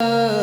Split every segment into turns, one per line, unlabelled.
पाहिले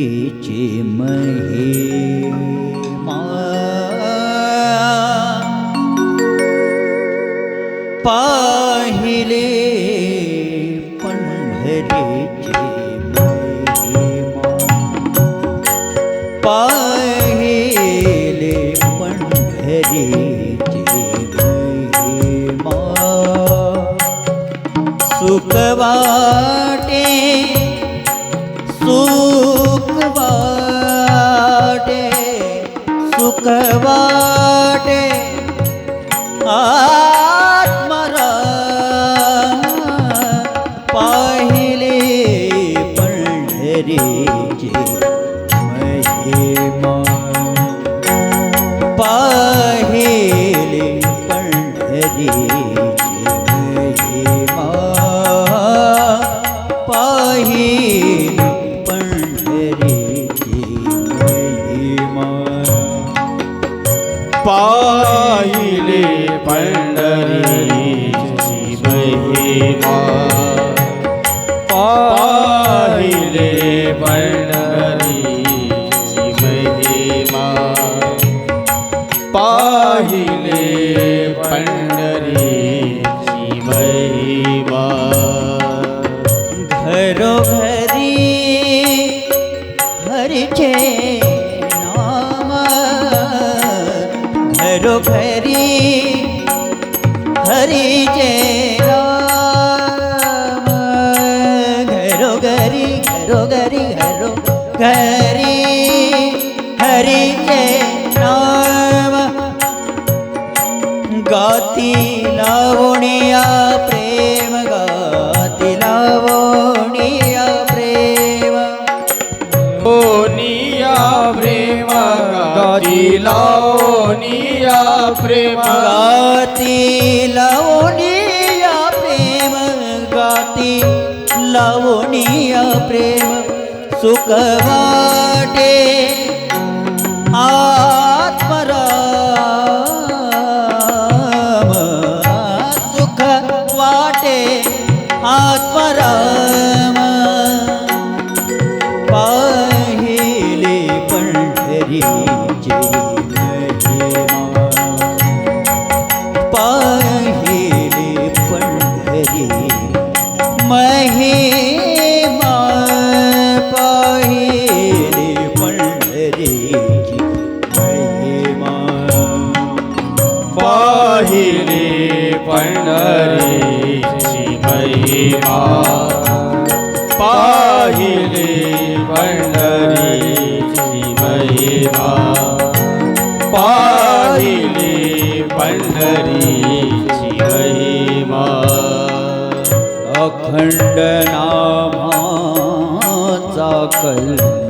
तिचे महिमा पाहिले पंढरीचे महिमा पाहिले पंढरीचे महिमा सुखवा सुख वाटे आत्मरा पाहिले पंढरीचे महिमा। पाहिले पंढरीची महिमा। पाहिले घरोघरी हरिचे नाम घरोघरी घरोघरी घरो घरी हरिचे नाम गाती लावणिया प्रेम गाती लावणिया प्रेम
गाती
लावणिया प्रेम सुख वाटे. आ पंढरीची महिमा. पाहिले पंढरीची महिमा.
पाहिले पंढरीची महिमा.
अखंड नामाचा
कल्प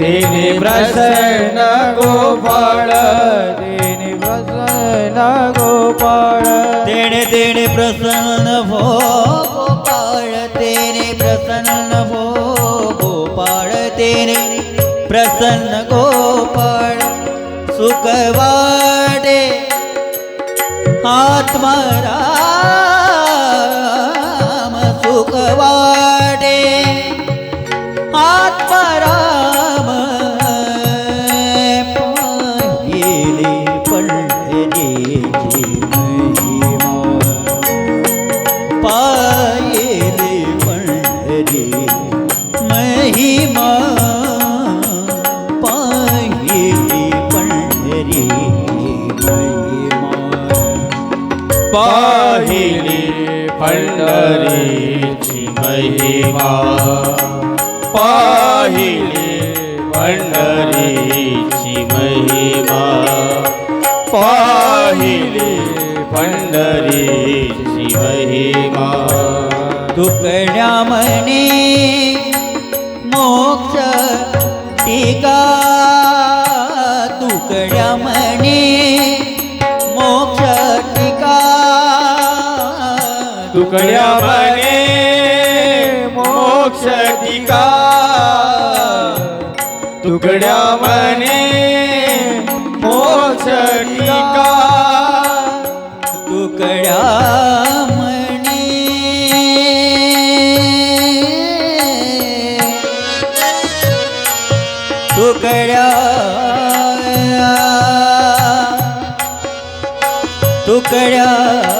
तेने प्रसन्न गोपाळ तेने प्रसन्न गोपाळ.
तेणे तेणे प्रसन्न भो गोपाळ तेने प्रसन्न भो गोपाळ तेने प्रसन्न गोपाळ. सुख आत्मराम सुखवाडे सुख पाहिली पंढरीची महिमा. पाहिली
पंढरीची महिमा. पाहिली पंढरीची महिमा.
तुकड्या म्हणे मोक्ष टीका. तुकड्या बने मोक्ष टिका.
तुकड्या बने मोक्ष टिका. तुकड्या म्हणे
तुकड्या तुकड्या तुकड्या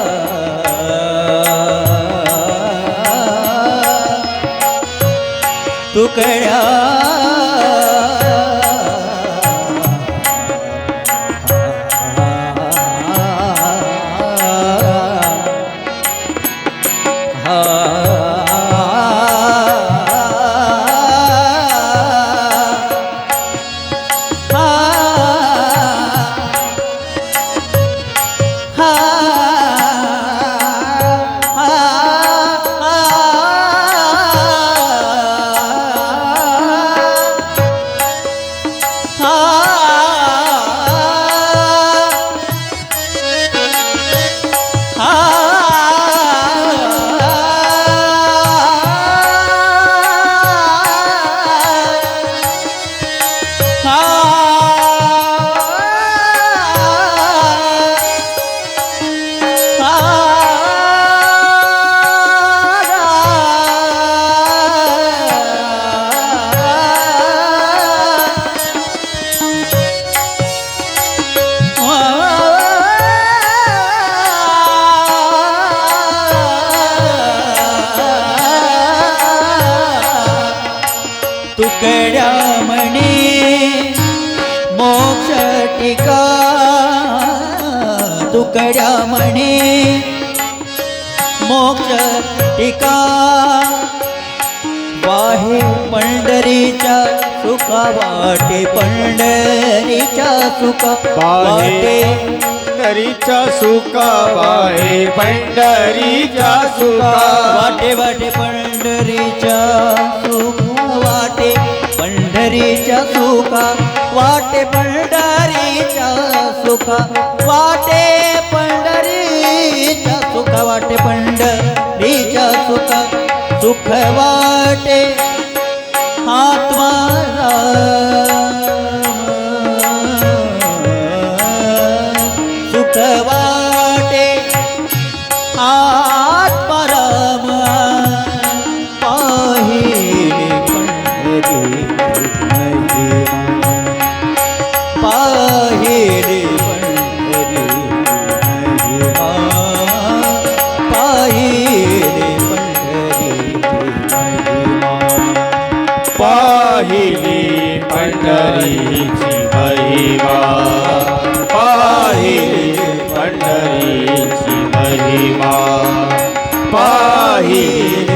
म्हणे मोक्ष टिका तुकड्या म्हणे मोक्ष टिका वाहे पंढरीच्या सुखा वाटे पंढरीच्या सुखा वाटे
पंढरीच्या सुका बाहे पंढरीच्या सुका
वाटे वाटे पंढरीच्या सुखा वाटे पंढरीच्या सुखा वाटे पंढरीच्या सुखा वाटे पंढरीच्या सुखा वाटे पंढरीच्या सुखा सुख वाटे आत्मा પાહિલી પંડરીજી મહિમા પાહિલી પંડરીજી મહિમા પાહિલી